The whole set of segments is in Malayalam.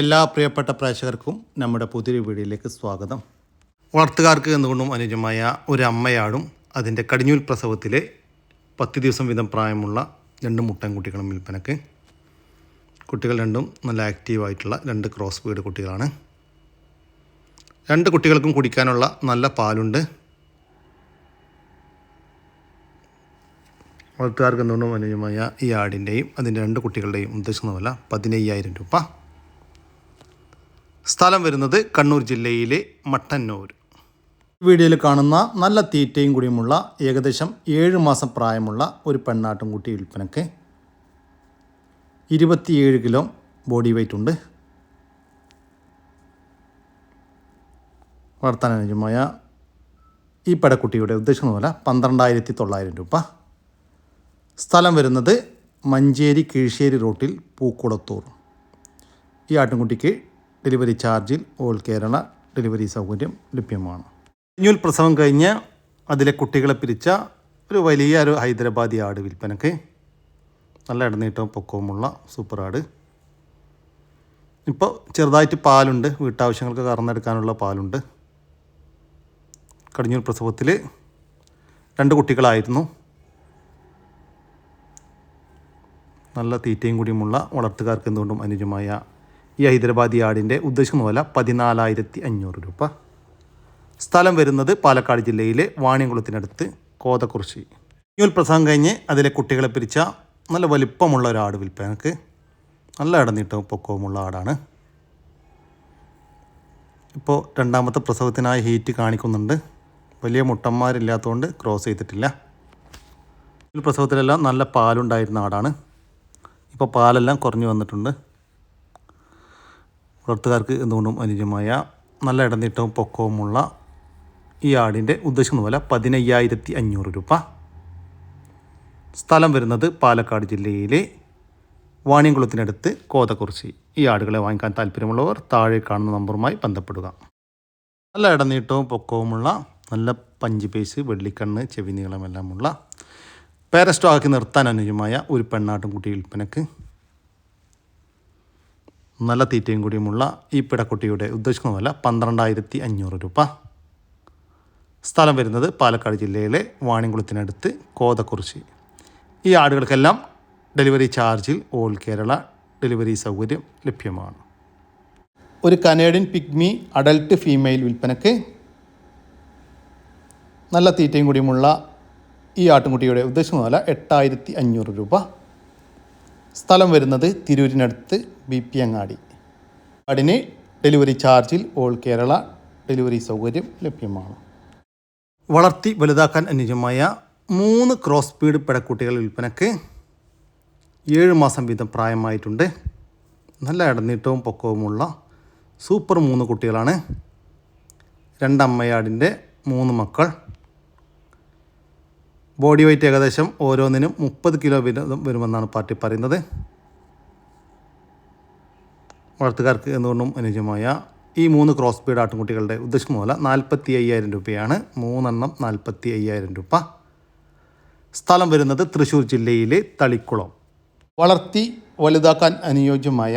എല്ലാ പ്രിയപ്പെട്ട പ്രേക്ഷകർക്കും നമ്മുടെ പുതിയ വീഡിയോയിലേക്ക് സ്വാഗതം. വളർത്തുകാർക്ക് എന്തുകൊണ്ടും അനുജമായ ഒരു അമ്മയാടും അതിന്റെ കടിഞ്ഞൂൽ പ്രസവത്തിലെ പത്ത് ദിവസം വീതം പ്രായമുള്ള രണ്ട് മുട്ടൻകുട്ടികളും വിൽപ്പനക്ക്. കുട്ടികൾ രണ്ടും നല്ല ആക്റ്റീവായിട്ടുള്ള രണ്ട് ക്രോസ് ബീഡ് കുട്ടികളാണ്. രണ്ട് കുട്ടികൾക്കും കുടിക്കാനുള്ള നല്ല പാലുണ്ട്. വളർത്തുകാർക്ക് എന്തുകൊണ്ടും അനുജമായ ഈ ആടിന്റെയും അതിന്റെ രണ്ട് കുട്ടികളുടെയും ഉദ്ദേശിക്കുന്നതല്ല പതിനയ്യായിരം രൂപ. സ്ഥലം വരുന്നത് കണ്ണൂർ ജില്ലയിലെ മട്ടന്നൂർ. വീഡിയോയിൽ കാണുന്ന നല്ല തീറ്റയും കൂടിയുമുള്ള ഏകദേശം ഏഴ് മാസം പ്രായമുള്ള ഒരു പെണ്ണാട്ടുംകുട്ടി വിൽപ്പനക്ക് ഇരുപത്തിയേഴ് കിലോ ബോഡി വെയ്റ്റ് ഉണ്ട്. വളർത്താൻ അനുയോജ്യമായ ഈ പെടക്കുട്ടിയുടെ ഉദ്ദേശം പോലെ പന്ത്രണ്ടായിരത്തി തൊള്ളായിരം രൂപ. സ്ഥലം വരുന്നത് മഞ്ചേരി കീഴ്ശ്ശേരി റോട്ടിൽ പൂക്കുളത്തൂർ ഈ ആട്ടിൻകുട്ടിക്ക് ഡെലിവറി ചാർജിൽ ഓൾ കേരള ഡെലിവറി സൗകര്യം ലഭ്യമാണ്. കുഞ്ഞുൽ പ്രസവം കഴിഞ്ഞ് അതിലെ കുട്ടികളെ പിരിച്ച ഒരു വലിയ ഒരു ഹൈദരാബാദി ആട് വിൽപ്പനക്ക് നല്ല ഇടനീട്ടവും പൊക്കവുമുള്ള സൂപ്പർ ആട്. ഇപ്പോൾ ചെറുതായിട്ട് പാലുണ്ട് വീട്ടാവശ്യങ്ങൾക്ക് കറന്നെടുക്കാനുള്ള പാലുണ്ട്. കടിഞ്ഞൂർ പ്രസവത്തിൽ രണ്ട് കുട്ടികളായിരുന്നു. നല്ല തീറ്റയും കൂടിയുമുള്ള വളർത്തുകാർക്ക് എന്തുകൊണ്ടും അനുയോജ്യമായ ഈ ഹൈദരാബാദി ആടിന്റെ ഉദ്ദേശിക്കുന്ന വില പതിനാലായിരത്തി അഞ്ഞൂറ് രൂപ. സ്ഥലം വരുന്നത് പാലക്കാട് ജില്ലയിലെ വാണിയംകുളത്തിനടുത്ത് കോതക്കുറിശി ന്യൂൽ പ്രസംഗം കഴിഞ്ഞ് അതിലെ കുട്ടികളെ പിരിച്ച നല്ല വലിപ്പമുള്ള ഒരു ആട് വിൽപ്പനക്ക് നല്ല ഇടനീട്ടവും പൊക്കവുമുള്ള ആടാണ്. ഇപ്പോൾ രണ്ടാമത്തെ പ്രസവത്തിനായി ഹീറ്റ് കാണിക്കുന്നുണ്ട്. വലിയ മുട്ടന്മാരില്ലാത്തതുകൊണ്ട് ക്രോസ് ചെയ്തിട്ടില്ല. ഈ പ്രസവത്തിലെല്ലാം നല്ല പാലുണ്ടായിരുന്ന ആടാണ്. ഇപ്പോൾ പാലെല്ലാം കുറഞ്ഞു വന്നിട്ടുണ്ട്. വളർത്തുകാർക്ക് എന്തുകൊണ്ടും അനുയോജ്യമായ നല്ല ഇടനീട്ടവും പൊക്കവുമുള്ള ഈ ആടിന്റെ ഉദ്ദേശിക്കുന്ന പോലെ പതിനയ്യായിരത്തി അഞ്ഞൂറ് രൂപ. സ്ഥലം വരുന്നത് പാലക്കാട് ജില്ലയിലെ വാണിയംകുളത്തിനടുത്ത് കോതക്കുറിശി ഈ ആടുകളെ വാങ്ങിക്കാൻ താല്പര്യമുള്ളവർ താഴെ കാണുന്ന നമ്പറുമായി ബന്ധപ്പെടുക. നല്ല ഇടനീട്ടവും പൊക്കവുമുള്ള നല്ല പഞ്ച് പേസ് വെള്ളിക്കണ്ണ് ചെവി നീളമെല്ലാമുള്ള പേരസ്റ്റോ ആക്കി നിർത്താൻ അനുയോജ്യമായ ഒരു പെണ്ണാട്ടും കുട്ടി വിൽപ്പനക്ക് നല്ല തീറ്റയും കൂടിയുമുള്ള ഈ പിടക്കുട്ടിയുടെ ഉദ്ദേശിക്കുന്ന വില പന്ത്രണ്ടായിരത്തി അഞ്ഞൂറ് രൂപ. സ്ഥലം വരുന്നത് പാലക്കാട് ജില്ലയിലെ വാണിംകുളത്തിനടുത്ത് കോതക്കുറിശി ഈ ആടുകൾക്കെല്ലാം ഡെലിവറി ചാർജിൽ ഓൾ കേരള ഡെലിവറി സൗകര്യം ലഭ്യമാണ്. ഒരു കനേഡിയൻ പിഗ്മി അഡൽട്ട് ഫീമെയിൽ വിൽപ്പനയ്ക്ക് നല്ല തീറ്റയും കൂടിയുമുള്ള ഈ ആട്ടുംകുട്ടിയുടെ ഉദ്ദേശിക്കുന്ന വില എട്ടായിരത്തി അഞ്ഞൂറ് രൂപ. സ്ഥലം വരുന്നത് തിരൂരിനടുത്ത് ബി പി അങ്ങാടി. അടിന് ഡെലിവറി ചാർജിൽ ഓൾ കേരള ഡെലിവറി സൗകര്യം ലഭ്യമാണ്. വളർത്തി വലുതാക്കാൻ അനുയോജ്യമായ മൂന്ന് ക്രോസ് സ്പീഡ് പെടക്കുട്ടികൾ വിൽപ്പനക്ക് ഏഴ് മാസം വീതം പ്രായമായിട്ടുണ്ട്. നല്ല ഇടനീട്ടവും പൊക്കവുമുള്ള സൂപ്പർ മൂന്ന് കുട്ടികളാണ്. രണ്ടമ്മയാടിന്റെ മൂന്ന് മക്കൾ. ബോഡി വെയ്റ്റ് ഏകദേശം ഓരോന്നിനും മുപ്പത് കിലോ വീതം വരുമെന്നാണ് പാർട്ടി പറയുന്നത്. വളർത്തുകാർക്ക് എന്തുകൊണ്ടും അനുയോജ്യമായ ഈ മൂന്ന് ക്രോസ് ബീഡ് ആട്ടുംകുട്ടികളുടെ ഉദ്ദേശിക്കുന്ന പോലെ നാൽപ്പത്തി അയ്യായിരം രൂപയാണ്. മൂന്നെണ്ണം നാൽപ്പത്തി അയ്യായിരം രൂപ. സ്ഥലം വരുന്നത് തൃശ്ശൂർ ജില്ലയിലെ തളിക്കുളം. വളർത്തി വലുതാക്കാൻ അനുയോജ്യമായ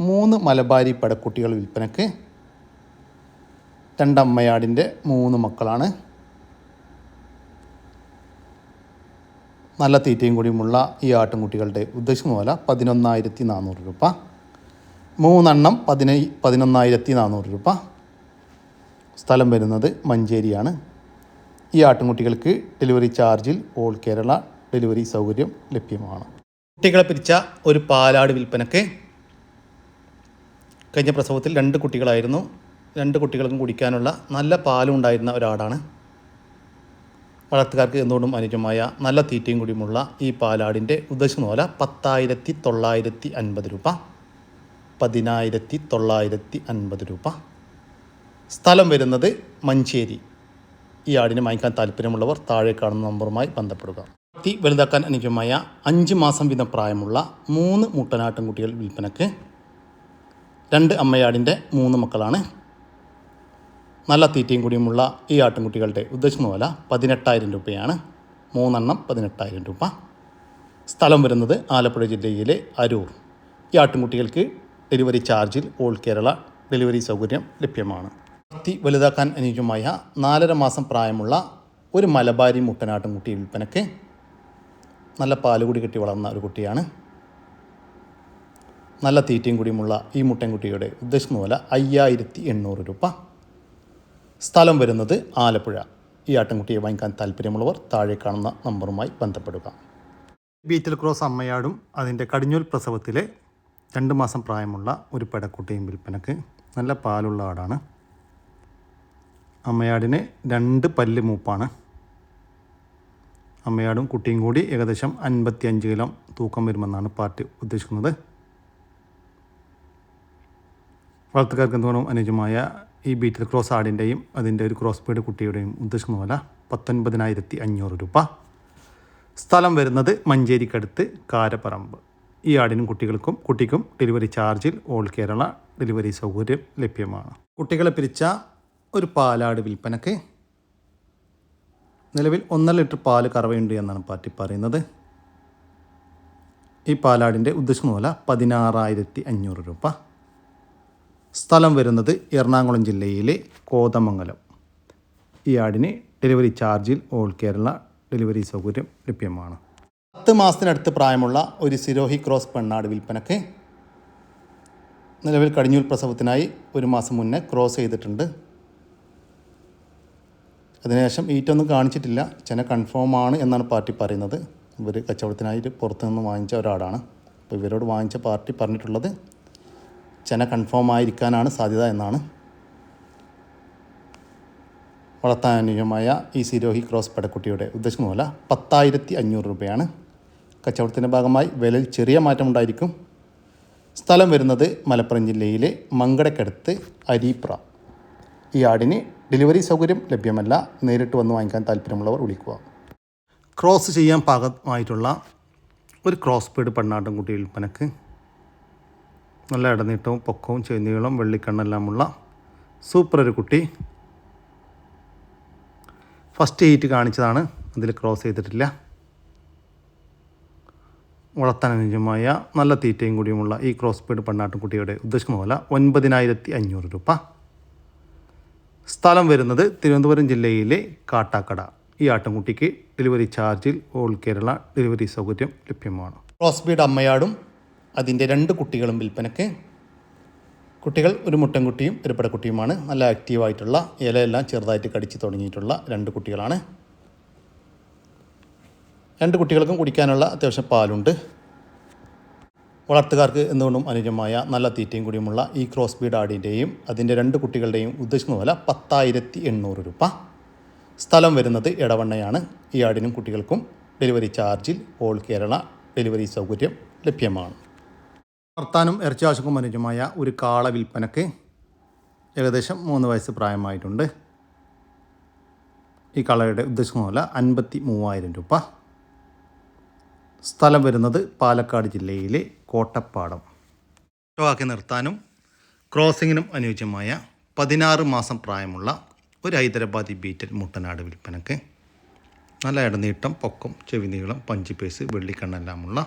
മൂന്ന് മലബാരി പടക്കുട്ടികൾ വിൽപ്പനക്ക് രണ്ടമ്മയാടിന്റെ മൂന്ന് മക്കളാണ്. നല്ല തീറ്റയും കൂടിയുമുള്ള ഈ ആട്ടുംകുട്ടികളുടെ ഉദ്ദേശിക്കുന്ന പോലെ പതിനൊന്നായിരത്തി നാനൂറ് രൂപ. മൂന്നെണ്ണം പതിന പതിനൊന്നായിരത്തി നാനൂറ് രൂപ. സ്ഥലം വരുന്നത് മഞ്ചേരിയാണ്. ഈ ആട്ടുംകുട്ടികൾക്ക് ഡെലിവറി ചാർജിൽ ഓൾ കേരള ഡെലിവറി സൗകര്യം ലഭ്യമാണ്. കുട്ടികളെ പിരിച്ച ഒരു പാലാട് വിൽപ്പനക്ക് കഴിഞ്ഞ പ്രസവത്തിൽ രണ്ട് കുട്ടികളായിരുന്നു. രണ്ട് കുട്ടികൾക്കും കുടിക്കാനുള്ള നല്ല പാലും ഉണ്ടായിരുന്ന ഒരാടാണ്. വളർത്തുകാർക്ക് എന്തുകൊണ്ടും അനുജമായ നല്ല തീറ്റയും കൂടിയുമുള്ള ഈ പാലാടിന്റെ ഉദ്ദേശം പോലെ പത്തായിരത്തി തൊള്ളായിരത്തി അൻപത് രൂപ. പതിനായിരത്തി തൊള്ളായിരത്തി അൻപത് രൂപ. സ്ഥലം വരുന്നത് മഞ്ചേരി. ഈ ആടിനെ വാങ്ങിക്കാൻ താല്പര്യമുള്ളവർ താഴെ കാണുന്ന നമ്പറുമായി ബന്ധപ്പെടുക. തീ വലുതാക്കാൻ അനുജമായ അഞ്ച് മാസം വീതം പ്രായമുള്ള മൂന്ന് മുട്ടനാട്ടൻകുട്ടികൾ വിൽപ്പനക്ക്. രണ്ട് അമ്മയാടിന്റെ മൂന്ന് മക്കളാണ്. നല്ല തീറ്റയും കൂടിയുമുള്ള ഈ ആട്ടിൻകുട്ടികളുടെ ഉദ്ദേശിക്കുന്ന പോലെ പതിനെട്ടായിരം രൂപയാണ്. മൂന്നെണ്ണം പതിനെട്ടായിരം രൂപ. സ്ഥലം വരുന്നത് ആലപ്പുഴ ജില്ലയിലെ അരൂർ. ഈ ആട്ടിൻകുട്ടികൾക്ക് ഡെലിവറി ചാർജിൽ ഓൾ കേരള ഡെലിവറി സൗകര്യം ലഭ്യമാണ്. വളർത്തി വലുതാക്കാൻ അനുയോജ്യമായ നാലര മാസം പ്രായമുള്ള ഒരു മലബാരി മുട്ടനാട്ടിൻകുട്ടി വിൽപ്പനയ്ക്ക് നല്ല പാലുകൂടി കെട്ടി വളർന്ന ഒരു കുട്ടിയാണ്. നല്ല തീറ്റയും കൂടിയുമുള്ള ഈ മുട്ടൻകുട്ടിയുടെ ഉദ്ദേശിക്കുന്ന പോലെ അയ്യായിരത്തി എണ്ണൂറ് രൂപ. സ്ഥലം വരുന്നത് ആലപ്പുഴ. ഈ ആട്ടിൻകുട്ടിയെ വാങ്ങിക്കാൻ താല്പര്യമുള്ളവർ താഴെ കാണുന്ന നമ്പറുമായി ബന്ധപ്പെടുക. ബീറ്റൽ ക്രോസ് അമ്മയാടും അതിന്റെ കടിഞ്ഞൂൽ പ്രസവത്തിലെ രണ്ട് മാസം പ്രായമുള്ള ഒരു പെടക്കുട്ടിയും വിൽപ്പനക്ക് നല്ല പാലുള്ള ആടാണ്. അമ്മയാടിന് രണ്ട് പല്ല് മൂപ്പാണ്. അമ്മയാടും കുട്ടിയും കൂടി ഏകദേശം അൻപത്തി അഞ്ച് കിലോ തൂക്കം വരുമെന്നാണ് പാർട്ടി ഉദ്ദേശിക്കുന്നത്. വളർത്തുകാർക്ക് എന്തുകൊണ്ടും അനുയോജ്യമായ ഈ ബീറ്റിൽ ക്രോസ് ആടിന്റെയും അതിന്റെ ഒരു ക്രോസ് ബീഡ് കുട്ടിയുടെയും ഉദ്ദേശിക്കുന്ന വില പത്തൊൻപതിനായിരത്തി അഞ്ഞൂറ് രൂപ. സ്ഥലം വരുന്നത് മഞ്ചേരിക്കടുത്ത് കാരപ്പറമ്പ്. ഈ ആടിനും കുട്ടികൾക്കും കുട്ടിക്കും ഡെലിവറി ചാർജിൽ ഓൾ കേരള ഡെലിവറി സൗകര്യം ലഭ്യമാണ്. കുട്ടികളെ പിരിച്ച ഒരു പാലാട് വിൽപ്പനക്ക് നിലവിൽ ഒന്നര ലിറ്റർ പാൽ കറവയുണ്ട് എന്നാണ് പാർട്ടി പറയുന്നത്. ഈ പാലാടിന്റെ ഉദ്ദേശിക്കുന്ന പോലെ പതിനാറായിരത്തി അഞ്ഞൂറ് രൂപ. സ്ഥലം വരുന്നത് എറണാകുളം ജില്ലയിലെ കോതമംഗലം. ഈ ആടിന് ഡെലിവറി ചാർജിൽ ഓൾ കേരള ഡെലിവറി സൗകര്യം ലഭ്യമാണ്. പത്ത് മാസത്തിനടുത്ത് പ്രായമുള്ള ഒരു സിരോഹി ക്രോസ് പെണ്ണാട് വിൽപ്പനക്ക് നിലവിൽ കടിഞ്ഞൂൽ പ്രസവത്തിനായി ഒരു മാസം മുന്നേ ക്രോസ് ചെയ്തിട്ടുണ്ട്. അതിനുശേഷം ഈറ്റൊന്നും കാണിച്ചിട്ടില്ല. ചെന കൺഫേം ആണ് എന്നാണ് പാർട്ടി പറയുന്നത്. ഇവർ കച്ചവടത്തിനായിട്ട് പുറത്തുനിന്ന് വാങ്ങിച്ച ഒരാടാണ്. അപ്പോൾ ഇവരോട് വാങ്ങിച്ച പാർട്ടി പറഞ്ഞിട്ടുള്ളത് ചെന കൺഫേം ആയിരിക്കാനാണ് സാധ്യത എന്നാണ് വളർത്താനുയോജ്യമായ ഈ സിരോഹി ക്രോസ് പടക്കുട്ടിയുടെ ഉദ്ദേശമല്ല പത്തായിരത്തി അഞ്ഞൂറ് രൂപയാണ്. കച്ചവടത്തിന്റെ ഭാഗമായി വിലയിൽ ചെറിയ മാറ്റമുണ്ടായിരിക്കും. സ്ഥലം വരുന്നത് മലപ്പുറം ജില്ലയിലെ മങ്കടക്കടുത്ത് അരീപ്ര. ഈ ആടിന് ഡെലിവറി സൗകര്യം ലഭ്യമല്ല. നേരിട്ട് വന്ന് വാങ്ങിക്കാൻ താല്പര്യമുള്ളവർ വിളിക്കുക. ക്രോസ് ചെയ്യാൻ പാകമായിട്ടുള്ള ഒരു ക്രോസ് പേഡ് പെണ്ണാട്ടും കുട്ടി വിൽപ്പനക്ക് നല്ല ഇടനീട്ടവും പൊക്കവും ചെന്നീളം വെള്ളിക്കണ്ണെല്ലാമുള്ള സൂപ്പർ ഒരു കുട്ടി. ഫസ്റ്റ് ഹീറ്റ് കാണിച്ചതാണ്. അതിൽ ക്രോസ് ചെയ്തിട്ടില്ല. വളർത്താൻ അനുയോജ്യമായ നല്ല തീറ്റയും കൂടിയുമുള്ള ഈ ക്രോസ് പീഡ് പെണ്ണാട്ടുംകുട്ടിയുടെ ഉദ്ദേശിക്കുന്ന പോലെ ഒൻപതിനായിരത്തി അഞ്ഞൂറ് രൂപ. സ്ഥലം വരുന്നത് തിരുവനന്തപുരം ജില്ലയിലെ കാട്ടാക്കട. ഈ ആട്ടുംകുട്ടിക്ക് ഡെലിവറി ചാർജിൽ ഓൾ കേരള ഡെലിവറി സൗകര്യം ലഭ്യമാണ്. ക്രോസ് ബീഡ് അമ്മയാടും അതിന്റെ രണ്ട് കുട്ടികളും വിൽപ്പനയ്ക്ക്. കുട്ടികൾ ഒരു മുട്ടൻകുട്ടിയും ഒരു പെടക്കുട്ടിയുമാണ്. നല്ല ആക്റ്റീവായിട്ടുള്ള ഇലയെല്ലാം ചെറുതായിട്ട് കടിച്ച് തുടങ്ങിയിട്ടുള്ള രണ്ട് കുട്ടികളാണ്. രണ്ട് കുട്ടികൾക്കും കുടിക്കാനുള്ള അത്യാവശ്യം പാലുണ്ട്. വളർത്തുകാർക്ക് എന്തുകൊണ്ടും അനുജമായ നല്ല തീറ്റയും കൂടിയുമുള്ള ഈ ക്രോസ് ബീഡ് ആടിന്റെയും അതിന്റെ രണ്ട് കുട്ടികളുടെയും ഉദ്ദേശിക്കുന്ന പോലെ പത്തായിരത്തി എണ്ണൂറ് രൂപ. സ്ഥലം വരുന്നത് ഇടവണ്ണയാണ് ഈ ആടിനും കുട്ടികൾക്കും ഡെലിവറി ചാർജിൽ ഓൾ കേരള ഡെലിവറി സൗകര്യം ലഭ്യമാണ്. വളർത്താനും ഇറച്ചി മനുജുമായ ഒരു കാള വിൽപ്പനക്ക് ഏകദേശം മൂന്ന് വയസ്സ് പ്രായമായിട്ടുണ്ട്. ഈ കാളയുടെ ഉദ്ദേശിക്കുന്ന വില അൻപത്തി മൂവായിരം രൂപ. സ്ഥലം വരുന്നത് പാലക്കാട് ജില്ലയിലെ കോട്ടപ്പാടം. ആക്കി നിർത്താനും ക്രോസിങ്ങിനും അനുയോജ്യമായ പതിനാറ് മാസം പ്രായമുള്ള ഒരു ഹൈദരാബാദി ബീറ്റൽ മുട്ടനാട് വിൽപ്പനക്ക്. നല്ല ഇടനീട്ടം പൊക്കം ചെവി നീളം പഞ്ചിപ്പേസ് വെള്ളിക്കണ്ണെല്ലാമുള്ള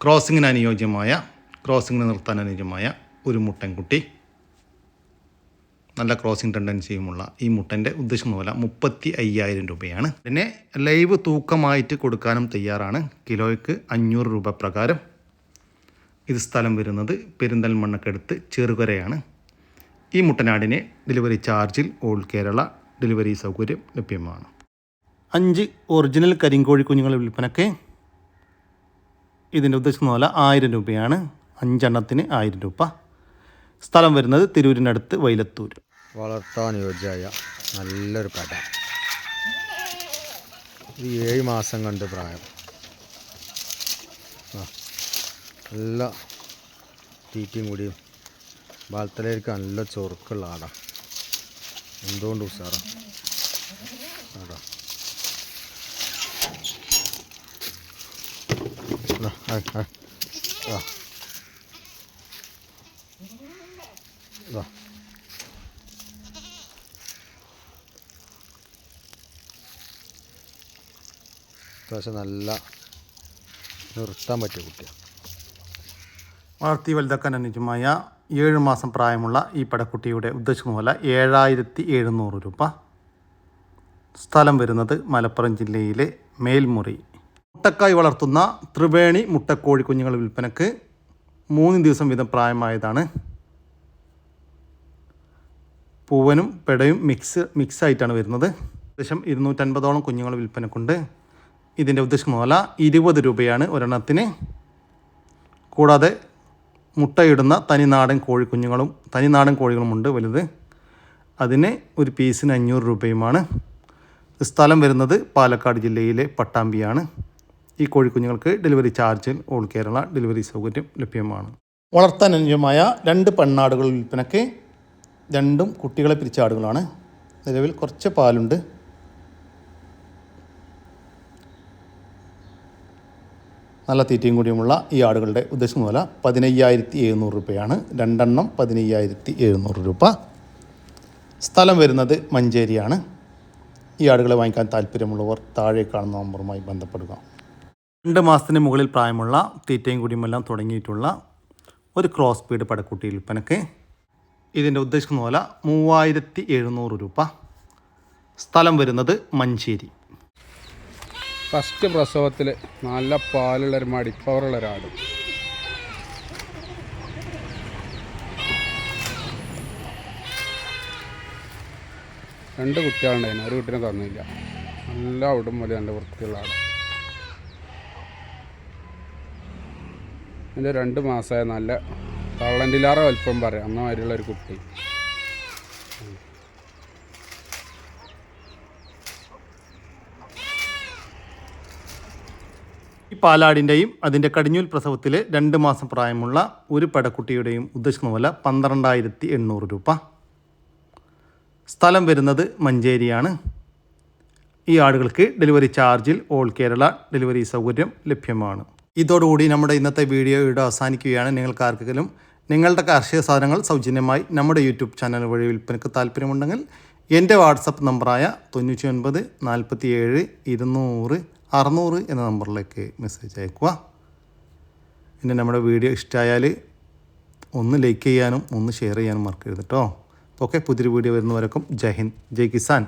ക്രോസിങ്ങിന് അനുയോജ്യമായ ക്രോസിങ്ങിന് നിർത്താൻ അനുയോജ്യമായ ഒരു മുട്ടൻകുട്ടി. നല്ല ക്രോസിംഗ് ടെൻഡൻസിയുമുള്ള ഈ മുട്ടന്റെ ഉദ്ദേശിക്കുന്ന വില മുപ്പത്തി അയ്യായിരം രൂപയാണ്. പിന്നെ ലൈവ് തൂക്കമായിട്ട് കൊടുക്കാനും തയ്യാറാണ്. കിലോയ്ക്ക് അഞ്ഞൂറ് രൂപ പ്രകാരം. ഇത് സ്ഥലം വരുന്നത് പെരിന്തൽമണ്ണക്കടുത്ത് ചെറുകരയാണ്. ഈ മുട്ടനാടിനെ ഡെലിവറി ചാർജിൽ ഓൾ കേരള ഡെലിവറി സൗകര്യം ലഭ്യമാണ്. അഞ്ച് ഒറിജിനൽ കരിങ്കോഴി കുഞ്ഞുങ്ങളുടെ വിൽപ്പനയ്ക്ക് ഇതിന്റെ ഉദ്ദേശിക്കുന്ന വില ആയിരം രൂപയാണ്. അഞ്ചെണ്ണത്തിന് ആയിരം രൂപ. സ്ഥലം വരുന്നത് തിരൂരിനടുത്ത് വൈലത്തൂർ വളർത്താൻ യോജ്യമായ നല്ലൊരു കട. ഇത് ഏഴ് മാസം കണ്ട് പ്രായം. നല്ല തീറ്റയും കൂടിയും ബാൽത്തലയിലേക്ക് നല്ല ചൊറുക്കുള്ള ആടാ. എന്തുകൊണ്ട് ഉഷാറാ? ആടാ. ആ, ആ, ആ. അത്യാവശ്യം നല്ല നിർത്താൻ പറ്റിയ കുട്ടിയാണ് വളർത്തി വലുതാക്കാൻ അനുജമായ ഏഴ് മാസം പ്രായമുള്ള ഈ പടക്കുട്ടിയുടെ ഉദ്ദേശിക്കുന്ന പോലെ ഏഴായിരത്തി എഴുന്നൂറ് രൂപ. സ്ഥലം വരുന്നത് മലപ്പുറം ജില്ലയിലെ മേൽമുറി. മുട്ടക്കായി വളർത്തുന്ന ത്രിവേണി മുട്ടക്കോഴി കുഞ്ഞുങ്ങൾ വിൽപ്പനക്ക് മൂന്ന് ദിവസം വീതം പ്രായമായതാണ് പൂവനും പെടയും മിക്സ് മിക്സ് ആയിട്ടാണ് വരുന്നത്. ഏകദേശം ഇരുന്നൂറ്റൻപതോളം കുഞ്ഞുങ്ങൾ വിൽപ്പനക്കുണ്ട്. ഇതിന്റെ ഉദ്ദേശം വില ഇരുപത് രൂപയാണ് ഒരെണ്ണത്തിന്. കൂടാതെ മുട്ടയിടുന്ന തനിനാടൻ കോഴിക്കുഞ്ഞുങ്ങളും തനിനാടൻ കോഴികളുമുണ്ട് വലുത്. അതിന് ഒരു പീസിന് അഞ്ഞൂറ് രൂപയുമാണ്. സ്ഥലം വരുന്നത് പാലക്കാട് ജില്ലയിലെ പട്ടാമ്പിയാണ്. ഈ കോഴിക്കുഞ്ഞുങ്ങൾക്ക് ഡെലിവറി ചാർജിൽ ഓൾ കേരള ഡെലിവറി സൗകര്യം ലഭ്യമാണ്. വളർത്താൻ അനുയോജ്യമായ രണ്ട് പെണ്ണാടുകൾ വിൽപ്പനയ്ക്ക് രണ്ടും കുട്ടികളെ പിരിച്ച ആടുകളാണ്. നിലവിൽ കുറച്ച് പാലുണ്ട്. നല്ല തീറ്റയും കൂടിയുമുള്ള ഈ ആടുകളുടെ ഉദ്ദേശം വില പതിനയ്യായിരത്തി എഴുന്നൂറ് രൂപയാണ്. രണ്ടെണ്ണം പതിനയ്യായിരത്തി എഴുന്നൂറ് രൂപ. സ്ഥലം വരുന്നത് മഞ്ചേരിയാണ്. ഈ ആടുകളെ വാങ്ങിക്കാൻ താല്പര്യമുള്ളവർ താഴെ കാണുന്ന നമ്പറുമായി ബന്ധപ്പെടുക. രണ്ട് മാസത്തിന് മുകളിൽ പ്രായമുള്ള തീറ്റയും കൂടിയുമെല്ലാം തുടങ്ങിയിട്ടുള്ള ഒരു ക്രോസ് പീഡ് പടക്കുട്ടി വിൽപ്പനക്ക് ഇതിന്റെ ഉദ്ദേശിക്കുന്ന പോലെ മൂവായിരത്തി എഴുന്നൂറ് രൂപ. സ്ഥലം വരുന്നത് മഞ്ചേരി. ഫസ്റ്റ് പ്രസവത്തിൽ നല്ല പാലുള്ള ഒരു മടിപ്പവറുള്ള ഒരാട്. രണ്ട് കുട്ടികളുണ്ടായിരുന്നു ഒരു കുട്ടീനെ തന്നില്ല. നല്ല അവിടും പോലെ നല്ല വൃത്തിയുള്ള ആട്. എന്റെ രണ്ട് മാസമായ നല്ല തള്ളണ്ടിലാറെ അല്പം പറയാം അന്ന മാതിരിയുള്ള ഒരു കുട്ടി. ഈ പാലാടിന്റെയും അതിന്റെ കടിഞ്ഞൂൽ പ്രസവത്തിലെ രണ്ട് മാസം പ്രായമുള്ള ഒരു പടക്കുട്ടിയുടെയും ഉദ്ദേശിക്കുന്ന പോലെ പന്ത്രണ്ടായിരത്തി എണ്ണൂറ് രൂപ. സ്ഥലം വരുന്നത് മഞ്ചേരിയാണ്. ഈ ആടുകൾക്ക് ഡെലിവറി ചാർജിൽ ഓൾ കേരള ഡെലിവറി സൗകര്യം ലഭ്യമാണ്. ഇതോടുകൂടി നമ്മുടെ ഇന്നത്തെ വീഡിയോ ഇവിടെ അവസാനിക്കുകയാണ്. നിങ്ങൾക്ക് ആർക്കെങ്കിലും നിങ്ങളുടെ കാർഷിക സാധനങ്ങൾ സൗജന്യമായി നമ്മുടെ യൂട്യൂബ് ചാനൽ വഴി വിൽപ്പനയ്ക്ക് താല്പര്യമുണ്ടെങ്കിൽ എന്റെ വാട്സപ്പ് നമ്പറായ തൊണ്ണൂറ്റി ഒൻപത് നാൽപ്പത്തി ഏഴ് ഇരുന്നൂറ് അറുന്നൂറ് എന്ന നമ്പറിലേക്ക് മെസ്സേജ് അയക്കുക പിന്നെ നമ്മുടെ വീഡിയോ ഇഷ്ടമായാൽ ഒന്ന് ലൈക്ക് ചെയ്യാനും ഒന്ന് ഷെയർ ചെയ്യാനും മറക്കരുത് കേട്ടോ. ഓക്കെ പുതിയൊരു വീഡിയോ വരുന്നവരക്കും ജയ് ഹിന്ദ് ജയ് കിസാൻ.